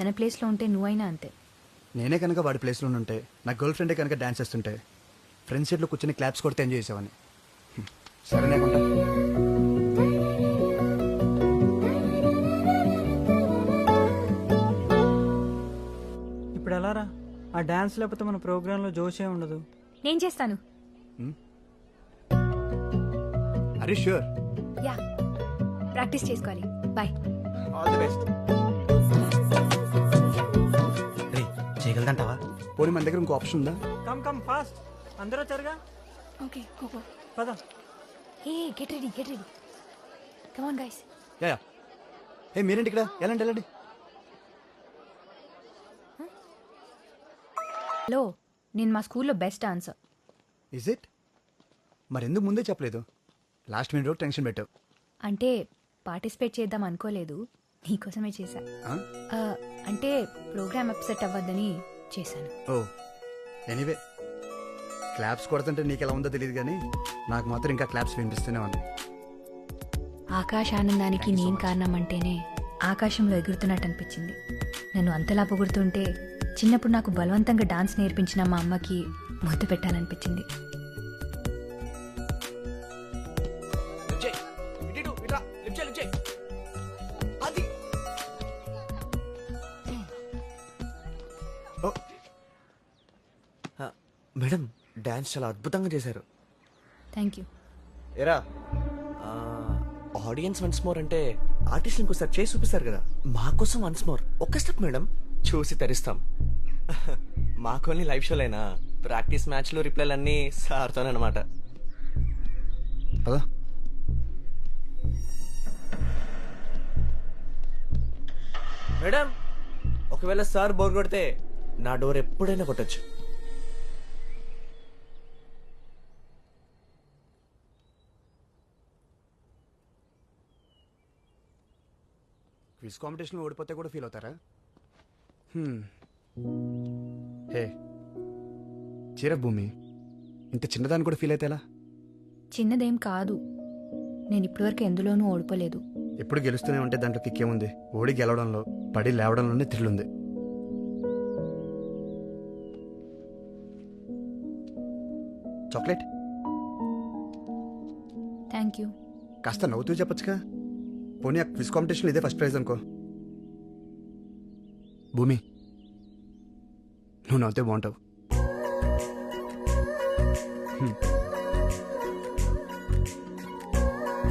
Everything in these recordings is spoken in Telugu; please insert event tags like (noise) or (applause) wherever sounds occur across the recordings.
తన ప్లేస్లో ఉంటే నువ్వైనా అంతే. నేనే కనుక వాడి ప్లేస్లో ఉంటే నా గర్ల్ ఫ్రెండే కనుక డాన్స్ చేస్తుంటే ఫ్రెండ్స్ సీట్లో కూర్చొని క్లాప్స్ కొడితే ఎంజాయ్ చేసేవాడిని. హ్మ్. సరేనే ఇప్పుడు ఎలా రా? ఆ డాన్స్ లేకపోతే మన ప్రోగ్రాంలో జోషే ఉండదు. నేను చేస్తాను. అరే షూర్ యా. ప్రాక్టీస్ చేసుకోవాలి. బాయ్. ఆల్ ది బెస్ట్ చేయగలదంటావా పోనీ మన దగ్గర ఇంకో ఆప్షన్ ఉందా? Come come fast. అందరూ వచ్చారుగా? ఓకే కోకో పద. Hey get ready get ready. Come on guys ya ya. ఏ మీరేంటి ఇక్కడ? ఎలాంటి వెళ్ళండి హలో నేను మా స్కూల్లో బెస్ట్ ఆన్సర్. ఇజ్ ఇట్ మరి ఎందుకు ముందే చెప్పలేదు? లాస్ట్ మినిట్ టెన్షన్ పెట్టావు అంటే పార్టిసిపేట్ చేద్దాం అనుకోలేదు. నీకోసమే చేశా. ఆ? అంటే ప్రోగ్రామ్ అప్సెట్ అవ్వద్దని చేశాను. ఓ ఎనీవే. క్లాప్స్ కొడుతుంటే నీకు ఎలా ఉందో తెలియదు కానీ నాకు మాత్రం ఇంకా క్లాప్స్ వినిపిస్తూనే ఉన్నాయి. ఆకాశ ఆనందానికి నేను కారణం అంటేనే ఆకాశంలో ఎగురుతున్నట్టు అనిపించింది నన్ను అంతలా పొగుడుతుంటే చిన్నప్పుడు నాకు బలవంతంగా డాన్స్ నేర్పించిన మా అమ్మకి ముద్దు పెట్టాలనిపించింది. డాన్స్ చాలా అద్భుతంగా చేశారు. థ్యాంక్ యూ ఎరా ఆడియన్స్ వన్స్ మోర్ అంటే ఆర్టిస్ట్ ఇంకోసారి చేసి చూపిస్తారు కదా. మా కోసం వన్స్ మోర్. ఒక్క స్టెప్ మేడం చూసి తరిస్తాం. (laughs) మాకు లైవ్ షోలైనా? ప్రాక్టీస్ మ్యాచ్లు రిప్లైలు అన్నీ సార్తోనమాట పదా. మేడం ఒకవేళ సార్ బోర్ కొడితే నా డోర్ ఎప్పుడైనా కొట్టచ్చు. క్విజ్ కాంపిటీషన్లో ఓడిపోతే కూడా ఫీల్ అవుతారా? హ్మ్. హే చీర భూమి ఇంత చిన్నదాన్ని కూడా ఫీల్ అయితే ఎలా? చిన్నదేం కాదు. నేను ఇప్పటివరకు ఎందులోనూ ఓడిపోలేదు. ఎప్పుడు గెలుస్తూనే ఉంటే దాంట్లో కిక్కేముంది ఓడి గెలవడంలో పడి లేవడంలోనే థ్రిల్ ఉంది. చాక్లెట్ థ్యాంక్ యూ కాస్త నవ్వుతూ చెప్పొచ్చుగా. పోనీ ఆ క్విజ్ కాంపిటీషన్ ఇదే ఫస్ట్ ప్రైజ్ అనుకో. భూమి నువ్వు నవ్వుతే బాగుంటావు.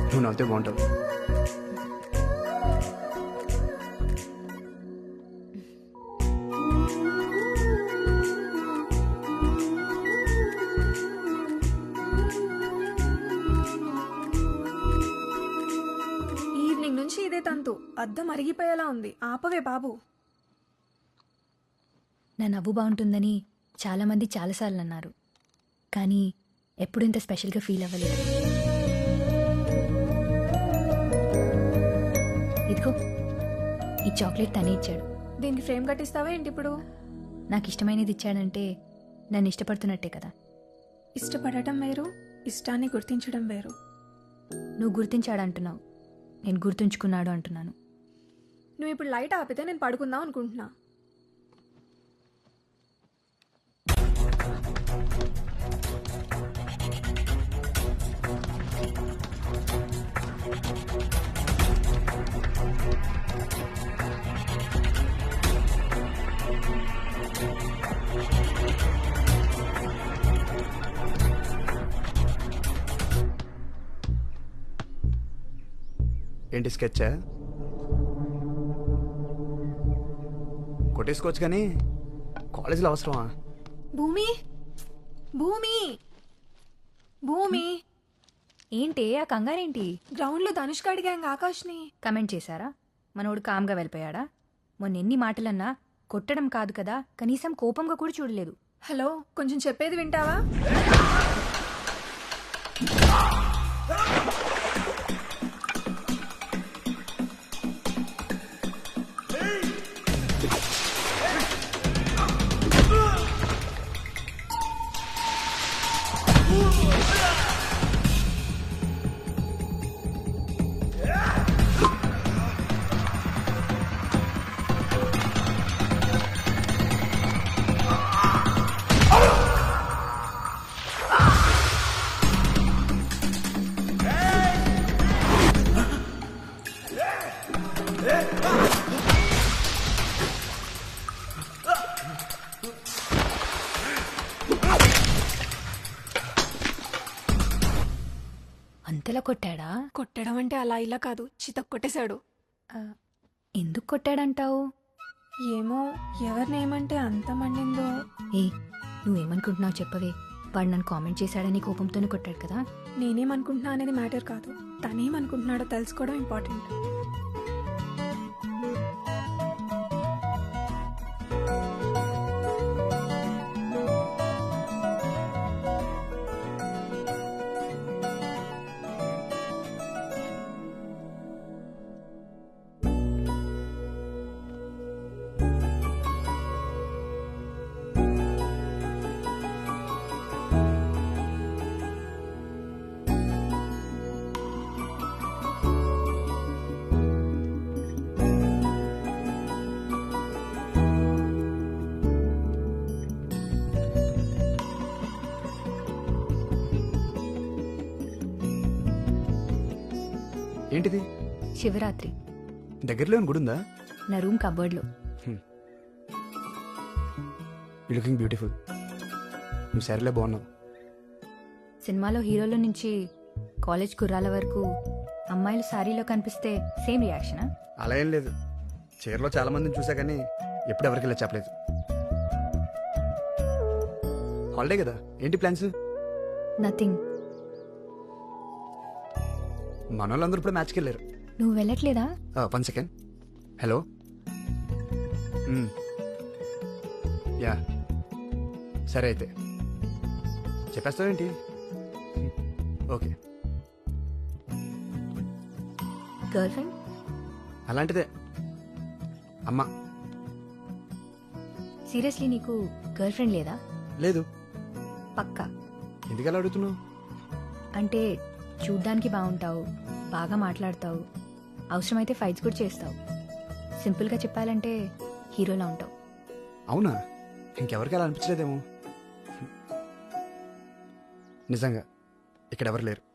నువ్వు నవ్వుతే బాగుంటావు. అద్దం అరిగిపోయేలా ఉంది. ఆపవే బాబు. నా నవ్వు బాగుంటుందని చాలామంది చాలాసార్లు అన్నారు కానీ ఎప్పుడు ఇంత స్పెషల్గా ఫీల్ అవ్వలేదు. ఇదిగో ఈ చాక్లెట్ తనే ఇచ్చాడు. దీనికి ఫ్రేమ్ కట్టిస్తావా ఏంటి ఇప్పుడు? నాకు ఇష్టమైనది ఇచ్చాడంటే నన్ను ఇష్టపడుతున్నట్టే కదా. ఇష్టపడటం వేరు ఇష్టాన్ని గుర్తించడం వేరు. నువ్వు గుర్తించాడు అంటున్నావు నేను గుర్తుంచుకున్నాడు అంటున్నాను. నువ్వు ఇప్పుడు లైట్ ఆపితే నేను పడుకుందాం అనుకుంటున్నా. ఏంటి స్కెచ్చా కొట్టేసుకోవచ్చు కానీ కాలేజీలో అవసరమా? భూమి? భూమి? భూమి? ఏంటి? ఆ కంగారేంటి? గ్రౌండ్లో ధనుష్క అడిగాంగ ఆకాష్ని. కమెంట్ చేశారా? మనోడు కామ్గా వెళ్ళిపోయాడా? మొన్న ఎన్ని మాటలన్నా కొట్టడం కాదు కదా కనీసం కోపంగా కూడా చూడలేదు. హలో కొంచెం చెప్పేది వింటావా? అంతలా కొట్టాడా? కొట్టడం అంటే అలా ఇలా కాదు. చితక్ కొట్టేశాడు. ఆ, ఎందుకు కొట్టాడంటావు? ఏమో ఎవరిని ఏమంటే అంత మండిందో. ఏ నువ్వేమనుకుంటున్నావు చెప్పవే. వాడు నన్ను కామెంట్ చేశాడని కోపంతోనే కొట్టాడు కదా. నేనేమనుకుంటున్నా అనేది మ్యాటర్ కాదు. తనేమనుకుంటున్నాడో తెలుసుకోవడం ఇంపార్టెంట్. ఏంటిది? శివరాత్రి. దగ్గరలో ఏమైనా గుడి ఉందా? నా రూమ్ కబోర్డ్లో. యూ లుకింగ్ బ్యూటిఫుల్ నువ్వు సరేలే బాగున్నావు. సినిమాలో హీరోల నుంచి కాలేజ్ కుర్రాల వరకు అమ్మాయిలు సారీలో కనిపిస్తే సేమ్ రియాక్షనా? అలా ఏం లేదు. చీరలో చాలా మందిని చూసా కానీ ఎప్పుడు ఎవరికి ఇలా చెప్పలేదు. హాలిడే కదా? ఏంటి ప్లాన్స్? నథింగ్ మన వాళ్ళందరూ ఇప్పుడు మ్యాచ్కి వెళ్ళారు. నువ్వు వెళ్ళట్లేదా? వన్ సెకండ్ హలో యా సరే అయితే. చెప్పేస్తావేంటి? ఓకే గర్ల్ ఫ్రెండ్ అలాంటిదే. అమ్మ. సీరియస్లీ నీకు గర్ల్ ఫ్రెండ్ లేదా? లేదు. పక్కా. ఎందుకు అలా అడుగుతున్నావు? అంటే చూడ్డానికి బాగుంటావు బాగా మాట్లాడతావు అవసరమైతే ఫైట్స్ కూడా చేస్తావు. సింపుల్గా చెప్పాలంటే హీరోలా ఉంటావు. అవునా? ఇంకెవరికి అలా అనిపించలేదేమో? నిజంగా ఇక్కడ ఎవరు లేరు.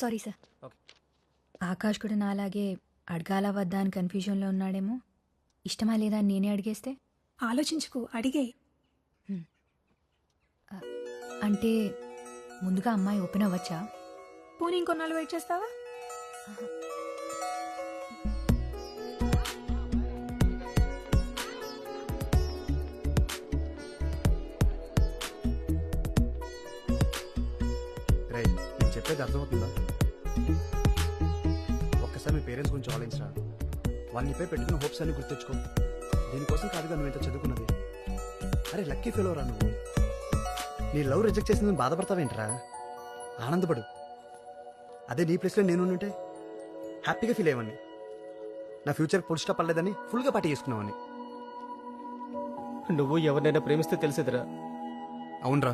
Sorry sir. ఆకాష్ కూడా నాలాగే అడగాల వద్దా అని కన్ఫ్యూజన్లో ఉన్నాడేమో. ఇష్టమా లేదా అని నేనే అడిగేస్తే? ఆలోచించుకు అడిగే. అంటే ముందుగా అమ్మాయి ఓపెన్ అవ్వచ్చా? పోనీ ఇంకొన్నాళ్ళు వెయిట్ చేస్తావా? నేను చెప్పేది అర్థమవుతుందా? గురించి ఆలోచించరా? వాళ్ళని పై పెట్టుకున్న హోప్స్ అన్ని గుర్తెచ్చుకో దీనికోసం కాదుగా నువ్వు ఇంత చదువుకున్నది. అరే లక్కీ ఫెయిల్ రా నువ్వు. నీ లవ్ రిజెక్ట్ చేసింది బాధపడతావేంట్రా? ఆనందపడు. అదే నీ ప్లేస్లో నేను ఉంటే హ్యాపీగా ఫీల్ అయ్యేవాడిని నా ఫ్యూచర్ పొడి స్టాప్ పడలేదని ఫుల్గా పార్టీ చేసుకున్నావని నువ్వు ఎవరినైనా ప్రేమిస్తే తెలిసేదిరా. అవునరా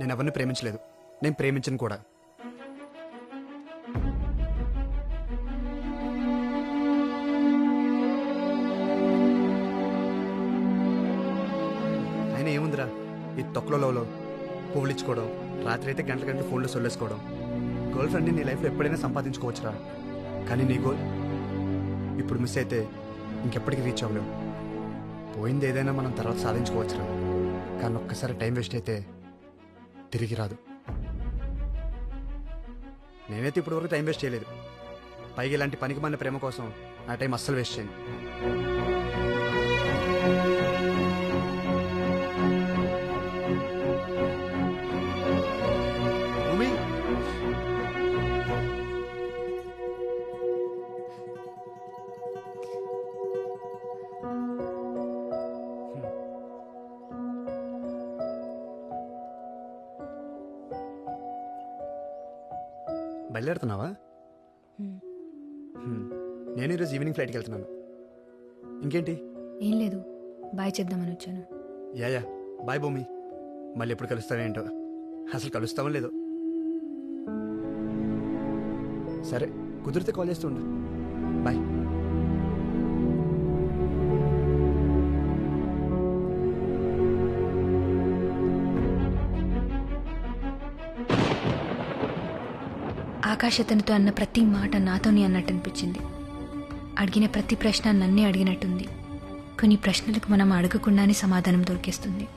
నేను ఎవరిని ప్రేమించలేదు. నేను ప్రేమించను కూడా. తొక్కలలో పువ్వులు రాత్రి అయితే గంటల గంటలు ఫోన్లో సొల్లేసుకోవడం. గర్ల్ ఫ్రెండ్ని నీ లైఫ్లో ఎప్పుడైనా సంపాదించుకోవచ్చురా. కానీ నీ గోల్ ఇప్పుడు మిస్ అయితే ఇంకెప్పటికీ రీచ్ అవ్వలేవు పోయింది ఏదైనా మనం తర్వాత సాధించుకోవచ్చురా. కానీ ఒక్కసారి టైం వేస్ట్ అయితే తిరిగి రాదు. నేనైతే ఇప్పుడు వరకు టైం వేస్ట్ చేయలేదు. పైగా ఇలాంటి పనికి మన ప్రేమ కోసం నా టైం అస్సలు వేస్ట్ చేయండి బయలుదేరుతున్నావా. నేను ఈరోజు ఈవినింగ్ ఫ్లైట్కి వెళ్తున్నాను. ఇంకేంటి? ఏం లేదు. బాయ్ చేద్దామని వచ్చాను. Yeah yeah. బాయ్ భూమి. మళ్ళీ ఎప్పుడు కలుస్తావేంటో అసలు కలుస్తామో లేదో. సరే కుదిరితే కాల్ చేస్తుండు బాయ్. ఆకాశ అతనితో అన్న ప్రతి మాట నాతోనే అన్నట్టు అనిపించింది అడిగిన ప్రతి ప్రశ్న నన్నే అడిగినట్టుంది. కొన్ని ప్రశ్నలకు మనం అడగకుండానే సమాధానం దొరికేస్తుంది.